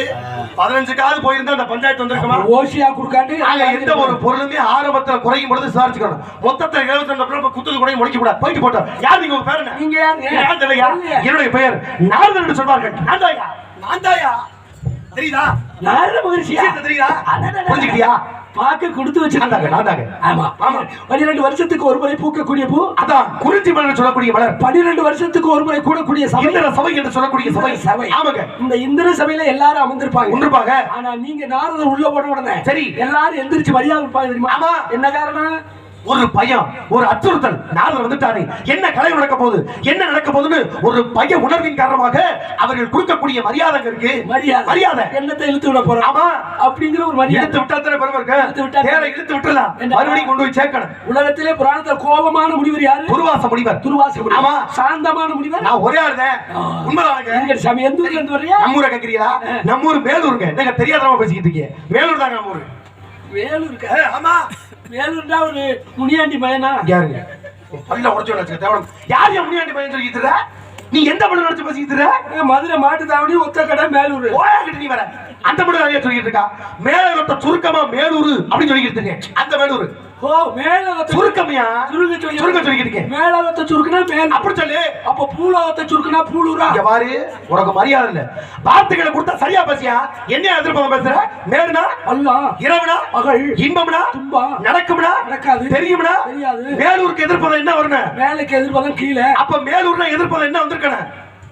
பதினஞ்சுக்காவது போயிருந்தா அந்த பஞ்சாயத்து வந்திருக்குமா? ஓசியா கொடுக்காண்டு நாங்க எந்த ஒரு பொருளுமே ஆரம்பத்துல குறையும் பொழுது விசாரிச்சுக்கணும். மொத்தத்துல இருபத்தி ரெண்டு குத்துது கூட முடிக்க கூடாது. போயிட்டு போட்டோம். யார் நீங்க பேர் நீங்க? யார் தெரியலையா? என்னுடைய பெயர் நாரதன் என்று சொல்வார்கள். நான் தாயா? நான் தாயா? தெரியுதா? நாரத மகிழ்ச்சியா விஷயத்தை தெரியுதா. புரிஞ்சுக்கிட்டியா? பார்க்க கொடுத்து நான் தாங்க வச்சிருக்காங்க நான் தாங்க. ஆமா ஆமா. பன்னிரெண்டு வருஷத்துக்கு ஒரு முறை பூக்கக்கூடிய பூ அதான். குறிஞ்சி மலர் சொல்லக்கூடிய மலர். பன்னிரெண்டு வருஷத்துக்கு ஒரு முறை கூடக்கூடிய சபை. இந்திர சபை என்று சொல்லக்கூடிய சபை. சபை. ஆமாங்க. இந்த இந்திர சபையில எல்லாரும் அமர்ந்திருப்பாங்க. ஒன்றுப்பாங்க ஆனா நீங்க நாரதர் உள்ள போன உடனே சரி. எல்லாரும் எந்திரிச்சு மரியாதை இருப்பாங்க தெரியுமா? ஆமா. என்ன காரணம்? ஒரு பயம் ஒரு அச்சுறுத்தல். நாரதர் வந்துட்டாரு. என்ன கலை நடக்க போகுது? என்ன நடக்க போகுதுன்னு ஒரு பய உணர்வின் காரணமாக அவர்கள் கொடுக்கக்கூடிய மரியாதை இருக்கு. மரியாதை. மரியாதை. என்னத்தை இழுத்து விட போறோம்? ஆமா. அப்படிங்கிற ஒரு மரியாதை. இழுத்து விட்டா தானே பெருமை இழுத்து இருக்கு தேரை இழுத்து விட்டுலாம்? மறுபடியும் கொண்டு போய் சேர்க்கணும். உலகத்திலே புராணத்துல கோபமான முடிவர் யாரு? துருவாச முடிவர் துருவாசி முடிவர் ஆமா. சாந்தமான முடிவர் நான் ஒரே ஆளுதான் உண்மைதானுங்க. எங்க சாமி எந்த ஊர்ல இருந்து வர்றியா நம்ம ஊரை கேக்குறீங்களா? நம்ம ஊர் மேலூருங்க. நீங்க தெரியாதவங்க பேசிக்கிட்டு இருக்கீங்க? மேலூர் தாங்க நம்ம ஊரு. வேலூர் ஏ, ஆமா. வேலூர்னா ஒரு முனியாண்டி பையனா? யாருங்க பல்ல உடச்சு வச்சு தேவனம் யார் என் முனியாண்டி பையன் இருக்க? நீ எந்த படம் நினைச்சு இருக்க? மதுரை மாட்டு தாவணி ஒத்த கடை மேலூர். ஓயாங்கிட்டு நீ வர அந்த படம் சொல்லிட்டு இருக்கா? மேலூரத்தை சுருக்கமா மேலூர் அப்படின்னு சொல்லிக்கிட்டு இருக்கேன். அந்த மேலூர். ஓ மேலகத்தை சுருக்கமையா? சுருங்க சொல்லி. சுருக்க சொல்லிக்கிட்டு மேலகத்தை சுருக்குனா மேல். அப்படி சொல்லு. அப்ப பூலகத்தை சுருக்குனா பூலூரா? இங்க பாரு உனக்கு மரியாதை இல்ல. வார்த்தைகளை கொடுத்தா சரியா பேசியா என்ன எதிர்ப்பு பேசுற? மேலுனா? அல்லா. இரவுனா? பகல் இன்பம்னா? துன்பா நடக்கும்னா? நடக்காது. தெரியும்னா? தெரியாது. மேலூருக்கு எதிர்ப்பதம் என்ன வரணும் மேலுக்கு எதிர்ப்பதான் கீழே. அப்ப மேலூர்னா எதிர்ப்பதம் என்ன வந்திருக்கணும்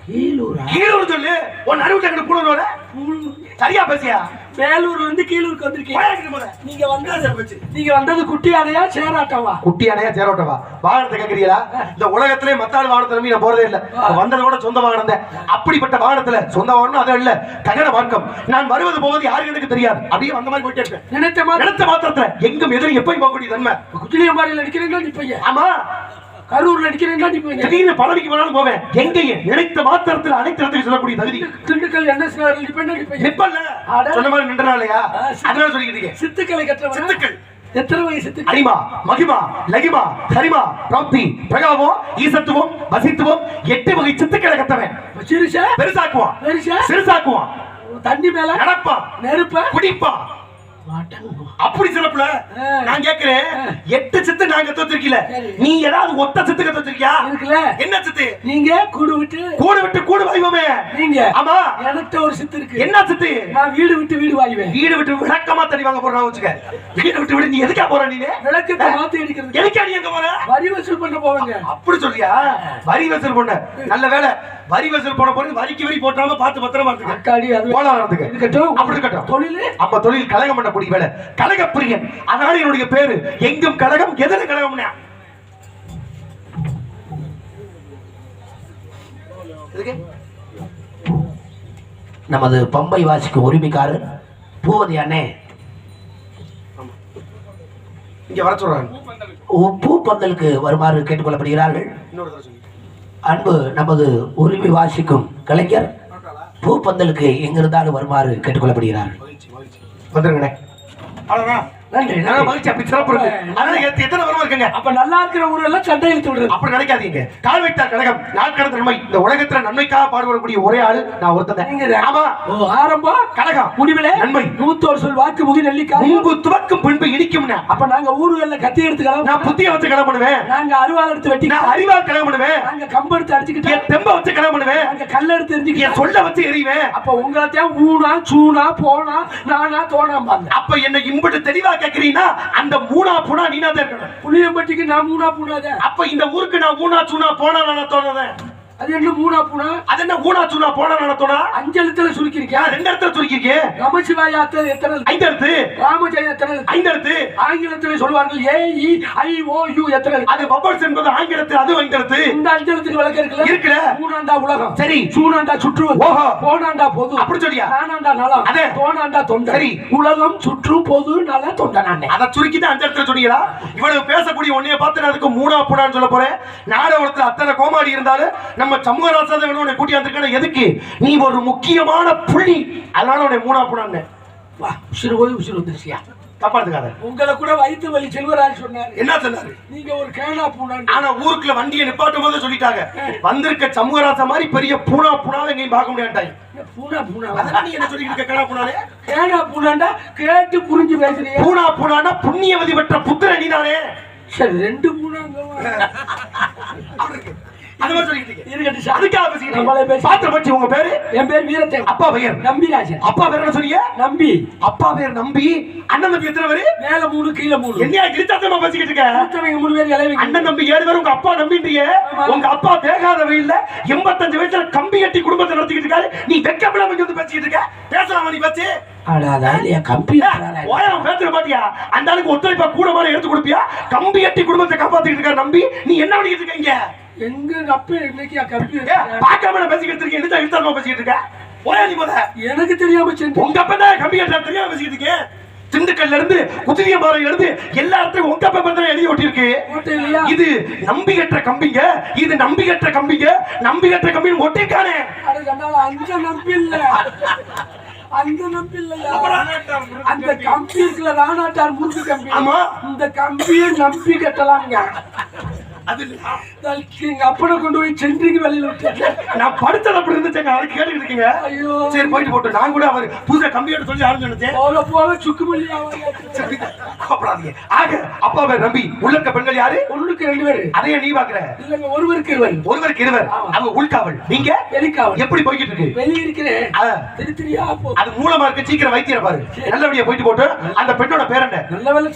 கீழூரா? கீழூர் சொல்லு. உன் எங்களுக்கு கூட சரியா பேசியா மேலூர்ல இருந்து கீழூருக்கு வந்திருக்கீங்க. நீங்க வந்தது நீங்க வந்தது குட்டி அடையா சேராட்டவா? குட்டி அணையா சேரோட்டவா? வாகனத்தை கேக்குறீங்களா? இந்த உலகத்திலே மத்தாள் வாகனத்தை நம்பி நான் போறதே இல்ல. வந்தது கூட சொந்த வாகனம் தான். அப்படிப்பட்ட வாகனத்துல சொந்த வாகனம் அது இல்ல. ககன மார்க்கம் நான் வருவது போவது யாருக்கு எனக்கு தெரியாது. அப்படியே வந்த மாதிரி போயிட்டே நினைத்த மாதிரி நினைத்த மாத்திரத்துல எங்கும் எதிரும் எப்பயும் போகக்கூடிய தன்மை. குச்சிலியம்பாடியில் அடிக்கிறீங்களா நிப்பீங்க ஆமா. கரூர்ல அடிக்கிறீங்களா நிப்பீங்க திடீர்னு பழனிக்கு போனாலும் போவேன் எங்கேயும் நினைத்த மாத்திரத்துல அனைத்து இடத்துக்கு சொல்லக்கூடிய தகுதி. திண்டுக்கல் நிப்பல்ல. அட. சொன்ன மாதிரி சரி. அதனால சொல்லிக்கிட்டு சித்துக்களை கற்றவன்? சித்துக்கள். எத்தனை சித்துக்கள்? அனிமா மகிமா லகிமா ஹரிமா பிராப்தி பிரகாவம் ஈசத்துவம் வசித்துவம் எட்டு வகை சித்துக்களை கத்தவன் சிறுசா? பெருசாக்குவான். பெருசா? சிறுசாக்குவான். தண்ணி மேல? நடப்பான். நெருப்ப? குடிப்பான். அப்படி சிறப்புல. நான் கேக்குறேன். எட்டு சித்து வச்சிருக்கீல சரி. நீ ஏதாவது ஒத்த சித்து கத்து வச்சிருக்கியா இருக்குல்ல. என்ன சித்து? நீங்க கூடு விட்டு கூடு விட்டு கூடு வாய்வோமே. நீங்க. ஆமா. எனக்கு ஒரு சித்து இருக்கு. என்ன சித்து? நான் வீடு விட்டு வீடு வாங்குவேன் வீடு விட்டு விளக்கமா தண்ணி வாங்க போறான் வச்சுக்க. வீடு விட்டு விட்டு நீ எதுக்கா போற நீ விளக்கத்தை மாத்தி அடிக்கிறது. எதுக்கா நீ எங்க போற? வரி வசூல் பண்ண போவாங்க. அப்படி சொல்றியா? வரி வசூல் பண்ண. நல்ல வேலை. வரி வசூல் போன போது வரிக்கு வரி போட்டாம பார்த்து பத்திரமா இருந்துக்க. அக்காடி அது போலாறதுக்கு இருக்கட்டும். அப்படி இருக்கட்டும். தொழிலு? அப்ப தொழில் கழகம் பண்ணக்கூடிய வேலை. கழகப்பிரியன். அதனால என்னுடைய பேரு. எங்கும் கழகம் எதிர கழகம்னா? நமது பம்பை வாசிக்கு உரிமைக்காரர் பூவதி அண்ணே. இங்க வர சொல்றாங்க பூப்பந்தலுக்கு வருமாறு கேட்டுக்கொள்ளப்படுகிறார்கள். அன்பு நமது உரிமை வாசிக்கும் கலைஞர் பூப்பந்தலுக்கு எங்கிருந்தாலும் வருமாறு கேட்டுக்கொள்ளப்படுகிறார்கள். வந்துருங்கண்ணே. அவ்வளவுதான் நன்றி நான் நன்றி. மகிழ்ச்சி அப்படி சிறப்பு இருக்கு. அதனால எத்தனை வருமா இருக்குங்க? அப்ப நல்லா இருக்கிற ஊரெல்லாம் சண்டை இழுத்து விடுறது. அப்படி நினைக்காதீங்க கால் வைத்தார் கழகம் கடந்த நன்மை. இந்த உலகத்துல நன்மைக்காக பாடுபடக்கூடிய ஒரே ஆளு நான் ஒருத்தன். ஆமா. ஆரம்பம் கழகம். முடிவிலே? நன்மை. நூத்தோர் சொல் வாக்கு முதி நெல்லிக்காய். முன்பு துவக்கும் பின்பு இடிக்கும்னா. அப்ப நாங்க ஊர்கள்ல கத்தி எடுத்து கலவு நான் புத்திய வச்சு கலகம் பண்ணுவேன் நாங்க அருவாள் எடுத்து வெட்டி நான் அறிவா கலகம் பண்ணுவேன் நாங்க கம்பு எடுத்து அடிச்சுக்கிட்டு தெம்ப வச்சு கலகம் பண்ணுவேன் நாங்க கல்ல எடுத்து என் எரிஞ்சுக்கிட்டு சொல்ல வச்சு எறிவேன். அப்ப உங்களைத்தான் ஊனா சூனா போனா நானா தோணாம்பாங்க. அப்ப என்ன இம்புட்டு தெளிவா கேக்குறீங்கன்னா அந்த மூணா புனா நீனா தான் இருக்கணும் புளியம்பட்டிக்கு நான் மூணா பூனாத. அப்ப இந்த ஊருக்கு நான் மூணா சூனா போனா நான் தோணுதேன் அது என்ன மூணா பூனா அது என்ன ஊனா சூனா போனா நடத்தோனா அஞ்சு எழுத்துல சுருக்கிருக்கேன் ரெண்டு இடத்துல சுருக்கிருக்கே நமசிவாயத்தில் எத்தனை எழுத்து? ஐந்து இடத்து ராமஜெயம் எத்தனை எழுத்து? ஐந்து இடத்து ஆங்கிலத்தில் சொல்வார்கள் ஏ இ ஐ ஓ யூ எத்தனை எழுத்து? அது பபல்ஸ் என்பது ஆங்கிலத்தில் அது ஐந்து இடத்து இந்த அஞ்சு எழுத்துக்கு விளக்கம் இருக்குல்ல இருக்குல்ல. மூணாண்டா உலகம் சரி. சூனாண்டா சுற்றுவது ஓஹோ. போனாண்டா பொது அப்படி சொல்லியா? நானாண்டா நலம் அதே. தோனாண்டா தொண்டை சரி. உலகம் சுற்றும் பொது நல தொண்டை நானே அதை சுருக்கி தான் அஞ்சு இடத்துல சொன்னீங்களா இவ்வளவு பேசக்கூடிய உன்னைய பார்த்து நான் அதுக்கு மூணா பூனான்னு சொல்ல போறேன் நாடகத்துல அத்தனை கோமாடி இருந்தாலும் நம்ம சமூக ராசாத வேணும் உன்னை கூட்டி வந்திருக்கேன் எதுக்கு? நீ ஒரு முக்கியமான புள்ளி. அதனால உன்னை மூணா பூனான்னு வா உசிறு போய் உசிறு வந்துருச்சியா? தப்பா எடுத்துக்காத. உங்களை கூட வயிற்று வலி செல்வராஜ் சொன்னாரு. என்ன சொன்னாரு? நீங்க ஒரு கேனா பூனாண்டு ஆனா ஊருக்குள்ள வண்டியை நிப்பாட்டும் போது சொல்லிட்டாங்க வந்திருக்க சமூகராச மாதிரி பெரிய பூனா பூனாவை எங்கேயும் பார்க்க முடியாட்டாங்க பூனா பூனா அதெல்லாம் நீ என்ன சொல்லிட்டு இருக்க கடா பூனாலே? கேனா பூனாண்டா கேட்டு புரிஞ்சு பேசுறியா? பூனா பூனானா புண்ணியவதி பெற்ற புத்திர நீதானே? சரி ரெண்டு பூனாங்க அந்த மாதிரி சொல்லிட்டு இருக்கீங்க. இருக்கட்டும் சார் அதுக்காக பேசிக்கிட்டு நம்மளே பாத்திரம் பற்றி உங்க பேரு? என் பேர் வீரத்தேவன் அப்பா பெயர்? நம்பிராஜன் அப்பா பேர் என்ன சொன்னீங்க? நம்பி. அப்பா பேர் நம்பி. அண்ணன் தம்பி எத்தனை பேரு? மேல மூணு கீழே மூணு. என்னையா கிழிச்சாத்தமா பேசிக்கிட்டு இருக்க? மூணு பேர் இளைவங்க. அண்ணன் தம்பி ஏழு பேர் உங்க அப்பா நம்பின்றிய ஆமா. உங்க அப்பா வேகாத வெயில்ல எண்பத்தஞ்சு வயசுல கம்பி கட்டி குடும்பத்தை நடத்திக்கிட்டு இருக்காரு. நீ வெக்கப்படாம இங்க வந்து பேசிக்கிட்டு இருக்க? பேசலாமா நீ பேச்சு? அந்த கூட மாதிரி எடுத்து கொடுப்பியா? கம்பி கட்டி குடும்பத்தை காப்பாத்திட்டு இருக்காரு நம்பி. நீ என்ன பண்ணிட்டு இருக்கீங்க எங்க அப்ப இன்னைக்கு பார்க்காம நான் பேசிக்கிட்டு இருக்கேன். என்ன இழுத்தாம பேசிக்கிட்டு இருக்க? ஓயா நீ முத எனக்கு தெரியாம சென்று உங்க அப்பா தான் கம்பி கட்ட தெரியாம பேசிக்கிட்டு இருக்கேன். திண்டுக்கல்ல இருந்து குதிரிய பாறையில இருந்து எல்லா இடத்துலயும் உங்க அப்பா தான் எழுதி ஒட்டியிருக்கு இது நம்பி கட்டுற கம்பிங்க. இது நம்பி கட்டுற கம்பிங்க. நம்பி கட்டுற கம்பின்னு ஒட்டிருக்கானே அந்த நம்பி இல்ல. அந்த நம்பி இல்லையா? அந்த கம்பி இருக்குல்ல ராணாட்டார் முறுக்கு கம்பி. ஆமா. இந்த கம்பியை நம்பி கட்டலாங்க எங்க அப்பனை கொண்டு போய் சென்ட்ரிக்கு விட்டு நான் படுத்தது அப்படி இருந்துச்சுங்க அதுக்கு கேட்டுக்கிட்டு இருக்கீங்க. ஐயோ. சரி போயிட்டு போட்டு. நான் கூட அவர் புதுசா கம்பி கட்ட சொல்லி ஆரம்பிச்சு நினைச்சேன் போக போக சுக்குமல்லி ஆவாங்க சரி, கோபப்படாதீங்க ஆக அப்பா பேர் நம்பி உள்ள இருக்க பெண்கள் யாரு? ஒண்ணுக்கு ரெண்டு பேரு. அதையே நீ பாக்குற இல்லங்க ஒருவருக்கு இருவர். ஒருவருக்கு இருவர். அவங்க உள்காவல். நீங்க? வெளிக்காவல். எப்படி போய்கிட்டு இருக்கு? வெளியே இருக்கிறேன். ஆ, திரு திரியா போ. அது மூலமா இருக்கு சீக்கிரம் வைத்தியரை பாரு. நல்லபடியா போயிட்டு போட்டு அந்த பெண்ணோட பேர் என்ன? நல்ல வேலை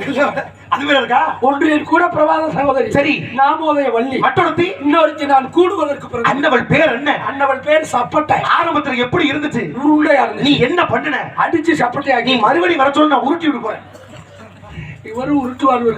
தெரியும். அது வேற இருக்கா? ஒன்று கூட பிரபாத சகோதரி சரி. நாமோதய வள்ளி. மற்றொருத்தி இன்னொருத்தி நான் கூடுவதற்கு பிறகு அன்னவள் பேர் என்ன? அன்னவள் பேர் சப்பட்டை. ஆரம்பத்துல எப்படி இருந்துச்சு? உருண்டையா நீ என்ன பண்ணுன? அடிச்சு சப்பட்டை நீ மறுபடியும் வர சொல்லி நான் உருட்டி விட்டு போறேன். இவரும் உருட்டுவார்